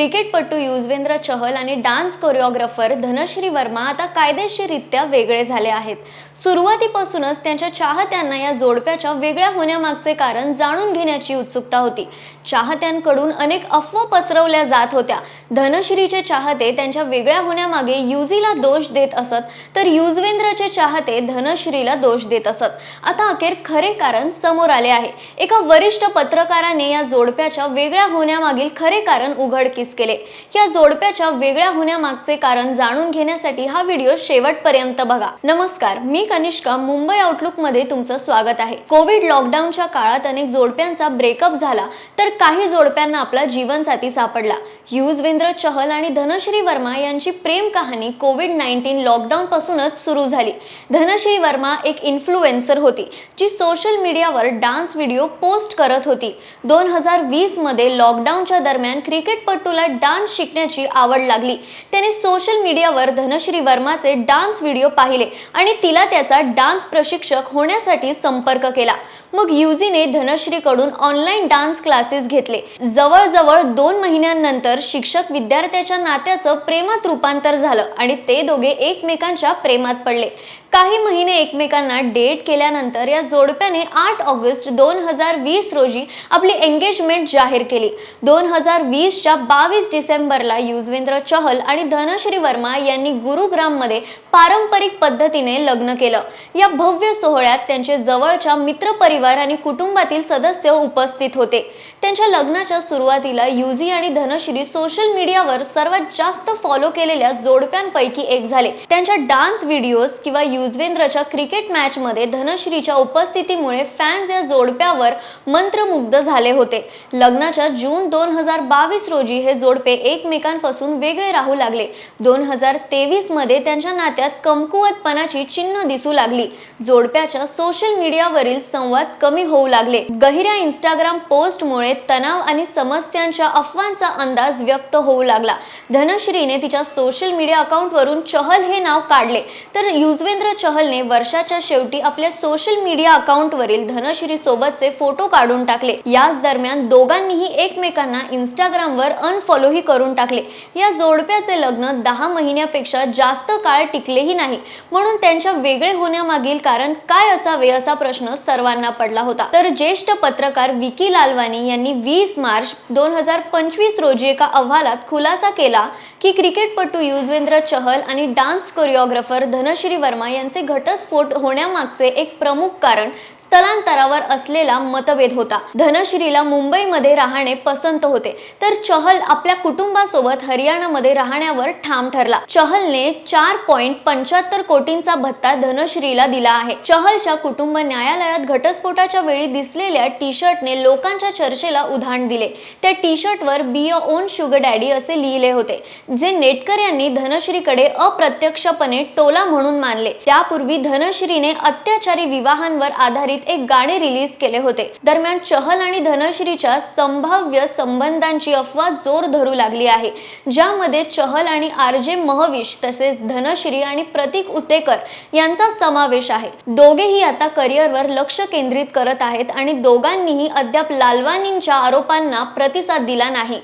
क्रिकेटपटू युजवेंद्र चहल आणि dance choreographer Dhanashree Verma आता कायदेशीररित्या वेगळे झाले आहेत. सुरुवातीपासूनच त्यांच्या चाहत्यांना या जोडप्याच्या वेगळ्या होण्यामागचे कारण जाणून घेण्याची उत्सुकता होती. चाहत्यांकडून अनेक अफवा पसरवल्या जात होत्या. धनश्रीचे चाहते त्यांच्या वेगळ्या होण्यामागे युजीला दोष देत असत तर युजवेंद्रचे चाहते धनश्रीला दोष देत असत. आता अखेर खरे कारण समोर आले आहे. एका वरिष्ठ पत्रकाराने या जोडप्याच्या वेगळ्या होण्यामागील खरे कारण उघडकीस केले. या जोडप्याच्या वेगळ्या होण्यामागचे कारण जाणून घेण्यासाठी हा व्हिडिओ शेवटपर्यंत बघा. नमस्कार मी कनिष्का मुंबई आउटलुकमध्ये तुमचं स्वागत आहे. कोविड लॉकडाऊनच्या काळात अनेक जोडप्यांचा ब्रेकअप झाला तर काही जोडप्यांना आपला जीवनसाथी सापडला. युजवेंद्र चहल आणि धनश्री वर्मा यांची प्रेम कहाणी कोविड नाईन्टीन लॉकडाऊन पासूनच सुरू झाली. धनश्री वर्मा एक इन्फ्लुएन्सर होती जी सोशल मीडियावर डान्स व्हिडिओ पोस्ट करत होती. दोन हजार वीसमध्ये लॉकडाऊनच्या दरम्यान क्रिकेटपटूला डान्स शिकण्याची आवड लागली. त्याने सोशल मीडियावर धनश्री वर्माचे डान्स व्हिडिओ पाहिले आणि तिला त्याचा डान्स प्रशिक्षक होण्यासाठी संपर्क केला. मग युजीने धनश्रीकडून ऑनलाईन डान्स क्लासेस घेतले. जवळजवळ दोन महिन्यांनंतर शिक्षक विद्यार्थ्याच्या नात्याचं प्रेमात रूपांतर झालं आणि ते दोघे एकमेकांच्या प्रेमात पडले. काही महिने एकमेकांना डेट केल्यानंतर या जोडप्याने आठ ऑगस्ट दोन हजार वीस रोजी आपली एंगेजमेंट जाहीर केली. दोन हजार वीसच्या बावीस बावीस डिसेंबरला युजवेंद्र चहल आणि धनश्री वर्मा यांनी गुरुग्राममध्ये पारंपरिक पद्धतीने लग्न केलं. या भव्य सोहळ्यात त्यांचे जवळच्या मित्रपरिवार आणि कुटुंबातील सदस्य उपस्थित होते. त्यांच्या लग्नाच्या सुरुवातीला युजी आणि धनश्री सोशल मीडियावर सर्वात जास्त फॉलो केलेल्या जोडप्यांपैकी एक झाले. त्यांच्या डान्स व्हिडिओज किंवा युजवेंद्रच्या क्रिकेट मॅचमध्ये धनश्रीच्या उपस्थितीमुळे फॅन्स या जोडप्यावर मंत्रमुग्ध झाले होते. लग्नाच्या जून दोन हजार बावीस रोजी हे जोडपे एकमेकांपासून वेगळे राहू लागले. दोन हजार तेवीसमध्ये त्यांच्या नात्यात कमकुवतपणाची चिन्ह दिसू लागली. जोडप्याच्या सोशल मीडियावरील संवाद कमी होऊ लागले. गहिऱ्या इंस्टाग्राम पोस्टमुळे तणाव आणि समस्यांच्या अफवांचा अंदाज व्यक्त होऊ लागला. धनश्रीने तिच्या सोशल मीडिया अकाउंटवरून चहल हे नाव काढले. तर युजवेंद्र चहलने वर्षाच्या शेवटी आपल्या सोशल मीडिया अकाउंटवरील धनश्री सोबतचे फोटो काढून टाकले. याच दरम्यान दोघांनीही एकमेकांना इंस्टाग्रामवर अन अनफॉलोही करून टाकले. या जोडप्याचे लग्न दहा महिन्यापेक्षा जास्त काळ टिकलेही नाही. म्हणून त्यांच्या वेगळे होण्यामागील कारण काय असावे असा प्रश्न सर्वांना पडला होता. तर ज्येष्ठ पत्रकार विकी लालवानी यांनी वीस मार्च दोन हजार पंचवीस रोजी एका अहवालात खुलासा केला की क्रिकेटपटू युजवेंद्र चहल आणि डान्स कोरिओग्राफर धनश्री वर्मा यांचे घटस्फोट होण्यामागचे एक प्रमुख कारण स्थलांतरावर असलेला मतभेद होता. धनश्रीला मुंबईमध्ये राहणे पसंत होते. तर चहल आपल्या कुटुंबासोबत हरियाणामध्ये राहण्यावर ठाम ठरला. चहलने चार पॉईंट पंच्याहत्तर कोटींचा भत्ता धनश्रीला दिला आहे. चहलच्या कुटुंब न्यायालयात घटस्फोटाच्या वेळी दिसलेल्या टी शर्टने लोकांच्या चर्चेला उधाण दिले. त्या T शर्टवर be a own sugar daddy असे लिहिले होते जे नेटकर यांनी धनश्रीकडे अप्रत्यक्षपणे टोला म्हणून मानले. त्यापूर्वी धनश्रीने अत्याचारी विवाहांवर आधारित एक गाणे रिलीज केले होते. दरम्यान चहल आणि धनश्रीच्या संभाव्य संबंधांची अफवा जोर धरू लागली आहे. ज्यामध्ये चहल आणि आर जे महविश तसेच धनश्री आणि प्रतीक उतेकर यांचा समावेश आहे. दोघेही आता करिअरवर लक्ष केंद्रित करत आहेत आणि दोघांनीही अद्याप लालवानींच्या आरोपांना प्रतिसाद दिला नाही.